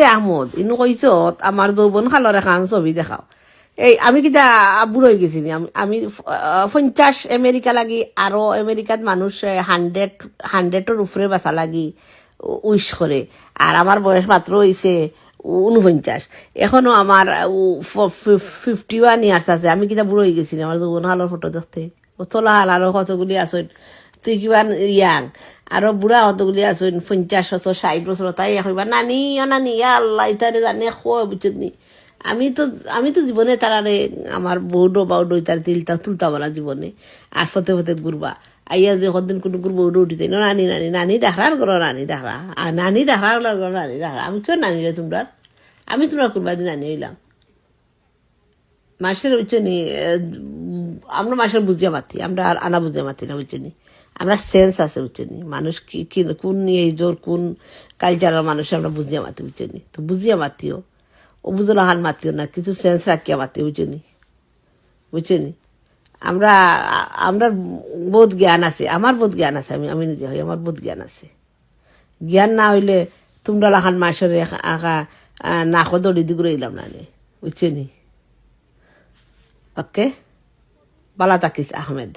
আহমদ, ইনু কইছ আমার যৌবন খালর এখন ছবি দেখাও। এই, আমি কিতা বুড়ো হয়ে গেছি। আমি- পঞ্চাশ আমেরিকা লাগি আরও আমেরিকাত মানুষ হান্ড্রেড হান্ড্রেডের উপরে বাঁচা লাগি উইশ করে আর আমার বয়স মাত্র হয়েছে উনপঞ্চাশ এখনও আমার ফিফটি ওয়ান ইয়ার্স আছে। আমি কিতা বুড়ো হয়ে গেছি আমার যৌবন হালর ফটো দেখতে। তোলা হাল আরও কতগুলি আসেন তুই কিবা ইয়াং আরও বুড়া কতগুলি আসেন পঞ্চাশ বছর ষাট বছর তাই কইবা নানি ও নানি আল্লাহ ইতারে জানে বুঝত নি? আমি তো আমি তো জীবনে তারারে আমার বৌডো বাউডো ইতার তিলতা তুলতা বলা জীবনে আর ফতে ফতে ঘুরবা আইয়া যে কদিন কোনো কোনো বৌডো উঠিতে নানি নানি নানি ডাকরার করো নানি ডাকরা আর নানি ডাকরার করো নানি ডাকরা আমি কেউ নানি রে তোমরা আমি তোমরা করবা দিন নানি হইলাম মাসের হচ্ছে নি? আমরা মাসের বুঝিয়া মাতি, আমরা আর আনা বুঝিয়া মাতি না বুঝছি নি? আমরা সেন্স আছে বুঝছি নি? মানুষ কি কি, কোন নিয়ে জোর, কোন কালচারের মানুষ আমরা বুঝিয়া মাতি বুঝছি নি? তো বুঝিয়া মাতিও। ও বুঝলো হাল মাতিও না, কিছু সেন্স রাখিয়া মাতি বুঝছি নি? বুঝছি নি? আমরা আমরা বহুত জ্ঞান আছে, আমার বহুত জ্ঞান আছে, আমি আমি নিজে হই, আমার বহুত জ্ঞান আছে। জ্ঞান না হইলে তোমরা লাখান মাসের আঁকা নাকো দড়ি দিগুলো এলাম না নে বুঝছি নি? ওকে? বালা তাকিস আহমেদ